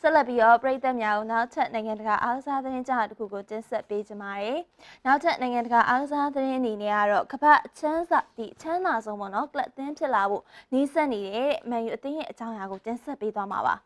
ဆက်လက်ပြီးတော့ပြည်သက်များကိုနောက်ထပ်နိုင်ငံတကာအားကစားသတင်းကြားတစ်ခုကိုတင်ဆက်ပေးကြပါမယ်နောက်ထပ်နိုင်ငံတကာအားကစားသတင်းအနေနဲ့ကတော့ကမ္ဘာအချမ်းသာဒီအချမ်းသာဆုံးပေါ့နော်ကလပ်အသင်းဖြစ်လာဖို့နှီးစပ်နေတဲ့မန်ယူအသင်းရဲ့အကြောင်းအရာကိုတင်ဆက်ပေးသွားမှာပါ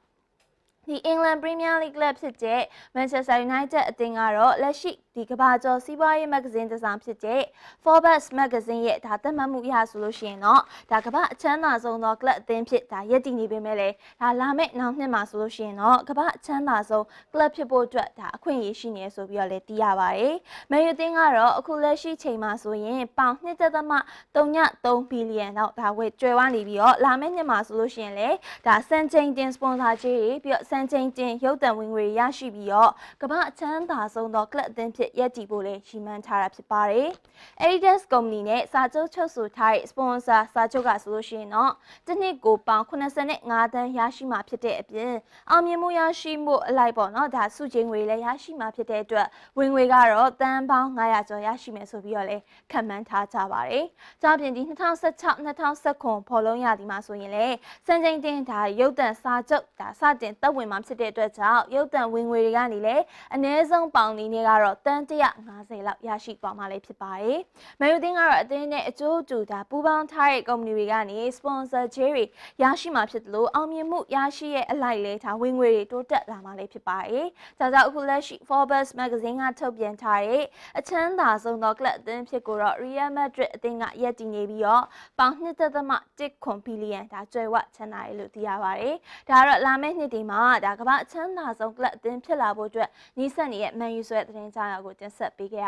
ဒီ England Premier League Club ဖြစ်တဲ့ Manchester United အသင်းကတော့လက်ရှိဒီကမ္ဘာကျော်စီးပွားရေးမဂ္ဂဇင်းတစ်စောင်ဖြစ်တဲ့ Forbes မဂ္ဂဇင်းရဲ့ဒါသတ်မှတ်မှုအရဆိုလို့ရှိရင်တော့ဒါကမ္ဘာအချမ်းသာဆုံးသော club အသင်းဖြစ်ဒါရည်တည်နေပေမဲ့လည်းဒါလာမယ့်နောက်နှစ်မှာဆိုလို့ရှိရင်တော့ကမ္ဘာအချမ်းသာဆုံး club ဖြစ်ဖို့အတွက်ဒါအခွင့်အရေးရှိနေဆိုပြီးတော့လည်းသိရပါတယ်။မန်ယူအသင်းကတော့အခုလက်ရှိချိန်မှာဆိုရင်ပေါင်2.3ဘီလီယံတော့ဒါဝယ်ကျွဲဝနေပြီးတော့လာမယ့်နှစ်မှာဆိုလို့ရှိရင်လည်းဒါစန်ချိန်တင်စပွန်ဆာကြေးတွေပြီးတော့စန်ချိန်တင်ရုပ်သံဝင်ငွေရရှိပြီးတော့ကမ္ဘာအချမ်းသာဆုံးသော club အသင်းဖြစ်ရည်တည်ဖို့လည်းရှိမှန်းထားတာဖြစ်ပါတယ်။ Adidas ကုမ္ပဏီနဲ့စာချုပ်ချုပ်ဆိုထားတဲ့ sponsor စာချုပ်ကဆိုလို့ရှိရင်တော့တစ်နှစ်ကိုပေါင်85တန်းရရှိမှာဖြစ်တဲ့အပြင်အောင်မြင်မှုရရှိမှုအလိုက်ပေါ့နော်ဒါစုချင်းငွေလည်းရရှိမှာဖြစ်တဲ့အတွက်ဝင်ငွေကတော့တန်းပေါင်း900ကျော်ရရှိမယ်ဆိုပြီးတော့လည်းခန့်မှန်းထားကြပါတယ်။ကြောင့်ပြင်ဒီ2016-2019ဖော်လုံးရဒီမှာဆိုရင်လည်းစံချိန်တင်ဒါရုပ်တံစာချုပ်ဒါစတင်သက်ဝင်မှာဖြစ်တဲ့အတွက်ကြောင့်ရုပ်တံဝင်ငွေတွေကနေလည်းအနည်းဆုံးပေါင်နေနဲ့ကတော့တန်း150လောက်ရရှိသွားမှာလည်းဖြစ်ပါတယ်။မန်ယူတင်းကတော့အသင်းနဲ့အကျိုးတူဒါပူးပေါင်းထားတဲ့ကုမ္ပဏီတွေကနေ sponsor ချေးတွေရရှိမှာဖြစ်တယ်လို့အောင်မြင်မှုရရှိရဲ့အလိုက်လဲဒါဝင်ငွေတွေတိုးတက်လာမှာလည်းဖြစ်ပါတယ်။ဒါကြောင့်အခုလက်ရှိ Forbes magazine ကထုတ်ပြန်ထားတဲ့အချမ်းသာဆုံးသော club အသင်းဖြစ်ကိုတော့ Real Madrid အသင်းကရပ်တည်နေပြီးတော့ပေါင်2.1ခွန်ဘီလီယံဒါကျွဲဝချမ်းသာရလို့သိရပါတယ်။ဒါကတော့လာမယ့်နှစ်ဒီမှာဒါကမ္ဘာအချမ်းသာဆုံး club အသင်းဖြစ်လာဖို့အတွက်နှီးစပ်နေတဲ့ Man U ဆိုတဲ့သတင်းကြောင်းကိုတင်ဆက်ပေးခဲ့ရ